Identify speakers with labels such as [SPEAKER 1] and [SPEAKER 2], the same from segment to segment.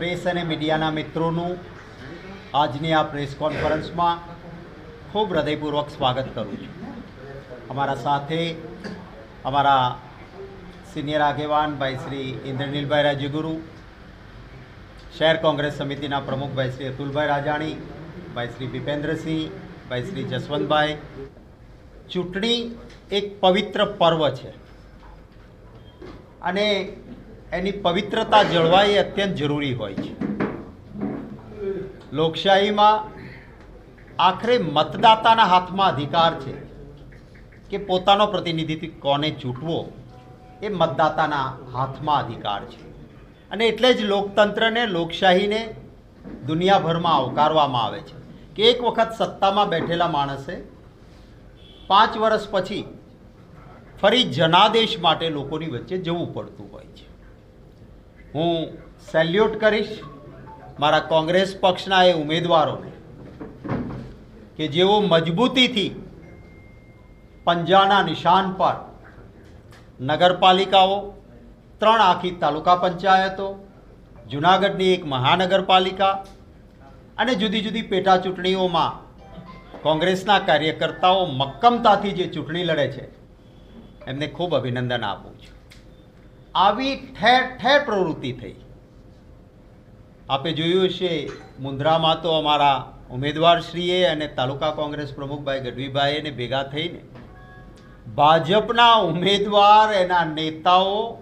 [SPEAKER 1] Press અને મીડિયાના મિત્રોનું આજની આ પ્રેસ કોન્ફરન્સમાં ખૂબ હૃદયપૂર્વક સ્વાગત કરું છું. અમારા સાથે અમારા સિનિયર આગેવાન ભાઈ શ્રી ઇન્દ્રનીલભાઈ રાજ્યગુરુ શહેર કોંગ્રેસ સમિતિના પ્રમુખ ભાઈ શ્રી અતુલભાઈ રાજાણી, ભાઈ શ્રી ભીપેન્દ્રસિંહ, ભાઈ શ્રી જસવંતભાઈ. ચૂંટણી એક પવિત્ર પર્વ છે. અને એની પવિત્રતા જળવાઈ એ અત્યંત જરૂરી હોય છે. લોકશાહીમાં આખરે મતદાતાના હાથમાં અધિકાર છે કે પોતાનો પ્રતિનિધિત્વ કોને ચૂંટવો એ મતદાતાના હાથમાં અધિકાર છે. અને એટલે જ લોકતંત્રને, લોકશાહીને દુનિયાભરમાં આવકારવામાં આવે છે કે એક વખત સત્તામાં બેઠેલા માણસે પાંચ વર્ષ પછી ફરી જનાદેશ માટે લોકોની વચ્ચે જવું પડતું હોય છે. હું સેલ્યુટ કરીશ મારા કોંગ્રેસ પક્ષના એ ઉમેદવારોને કે જેઓ મજબૂતીથી પંજાના નિશાન પર નગરપાલિકાઓ, ત્રણ આખી તાલુકા પંચાયતો, જુનાગઢની એક મહાનગરપાલિકા અને જુદી જુદી પેટા ચૂંટણીઓમાં કોંગ્રેસના કાર્યકર્તાઓ મક્કમતાથી જે ચૂંટણી લડે છે, એમને ખૂબ અભિનંદન આપું છું. આવી ઠેર ઠેર પ્રવૃત્તિ થઈ. આપે જોયું હશે, મુંદ્રામાં તો અમારા ઉમેદવારશ્રીએ અને તાલુકા કોંગ્રેસ પ્રમુખભાઈ ગઢવીભાઈને ભેગા થઈને ભાજપના ઉમેદવાર, એના નેતાઓ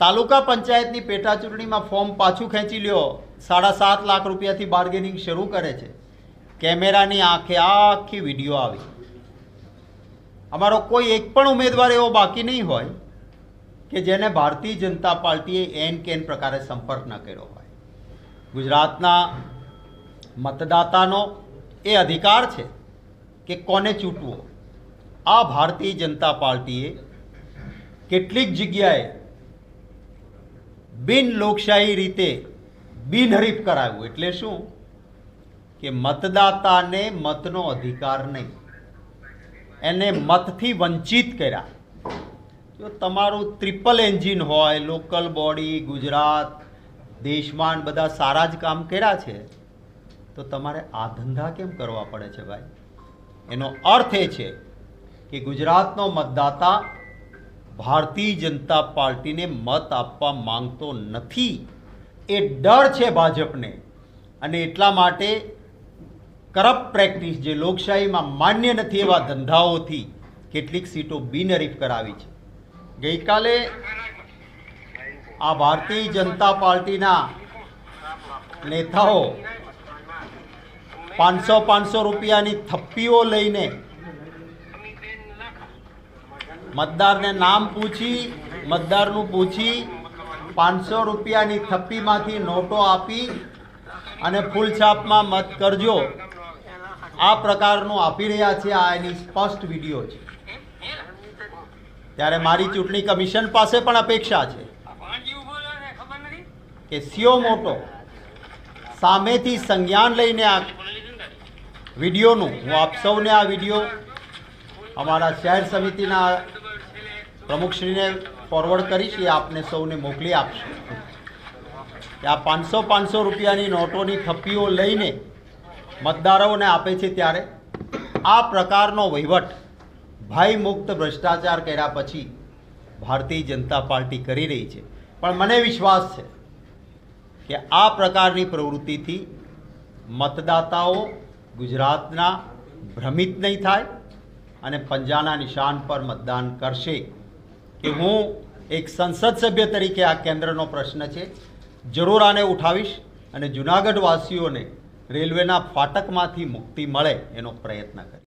[SPEAKER 1] તાલુકા પંચાયતની પેટા ચૂંટણીમાં ફોર્મ પાછું ખેંચી લ્યો. સાડા સાત લાખ રૂપિયાથી બાર્ગેનિંગ શરૂ કરે છે. કેમેરાની આંખે આખી વીડિયો આવી. અમારો કોઈ એક પણ ઉમેદવાર એવો બાકી નહીં હોય. કે જેને ભારતીય જનતા પાર્ટીએ એન કેન પ્રકારે સંપર્ક ન કર્યો હોય. ગુજરાતના મતદાતાનો એ અધિકાર છે કે કોને ચૂંટવો. આ ભારતીય જનતા પાર્ટીએ કેટલીક જગ્યાએ બિન લોકશાહી રીતે બિનહરીફ કરાવ્યું. એટલે શું? કે મતદાતાને મતનો અધિકાર નહીં. એને મતથી વંચિત કર્યા. જો તમારું ટ્રિપલ એન્જિન હોય લોકલ બોડી ગુજરાત દેશમાં બધા સારા જ કામ કર્યા છે, તો તમારે આ ધંધા કેમ કરવા પડે છે ભાઈ? એનો અર્થ એ છે કે ગુજરાતનો મતદાતા ભારતીય જનતા પાર્ટીને મત આપવા માંગતો નથી. એ ડર છે ભાજપને. અને એટલા માટે કરપ્ટ પ્રેક્ટિસ જે લોકશાહીમાં માન્ય નથી એવા ધંધાઓથી કેટલીક સીટો બિનહરીફ કરાવી છે. ગઈકાલે આ ભારતીય જનતા પાર્ટીના નેતાઓ પાંચસો પાંચસો રૂપિયાની થપ્પીઓ લઈને મતદારને નામ પૂછી, મતદારનું પૂછી, પાંચસો રૂપિયાની થપ્પીમાંથી નોટો આપી અને ફૂલછાપમાં મત કરજો. આ પ્રકારનું આપી રહ્યા છે, આ એની સ્પષ્ટ વીડિયો છે. ત્યારે મારી ચૂંટણી કમિશન પાસે પણ અપેક્ષા છે. કે સીઓ મોટો સામેથી સંજ્ઞાન લઈને આ વિડીયોનું, હું આપ સૌને આ વીડિયો અમારા શહેર સમિતિના પ્રમુખશ્રીને ફોરવર્ડ કરીશ, એ આપને સૌને મોકલી આપશે. કે આ પાંચસો પાંચસો રૂપિયાની નોટોની થપ્પીઓ લઈને મતદારોને આપે છે ત્યારે આ પ્રકારનો વહીવટ ભય મુક્ત ભ્રષ્ટાચાર કર્યા પછી ભારતીય જનતા પાર્ટી કરી રહી છે. પણ મને વિશ્વાસ છે કે આ પ્રકારની પ્રવૃત્તિથી મતદાતાઓ ગુજરાતના ભ્રમિત નહીં થાય અને પંજાના નિશાન પર મતદાન કરશે. કે હું એક સંસદ સભ્ય તરીકે આ કેન્દ્રનો પ્રશ્ન છે, જરૂર આને ઉઠાવીશ અને જૂનાગઢવાસીઓને રેલવેના ફાટકમાંથી મુક્તિ મળે એનો પ્રયત્ન કરીશ.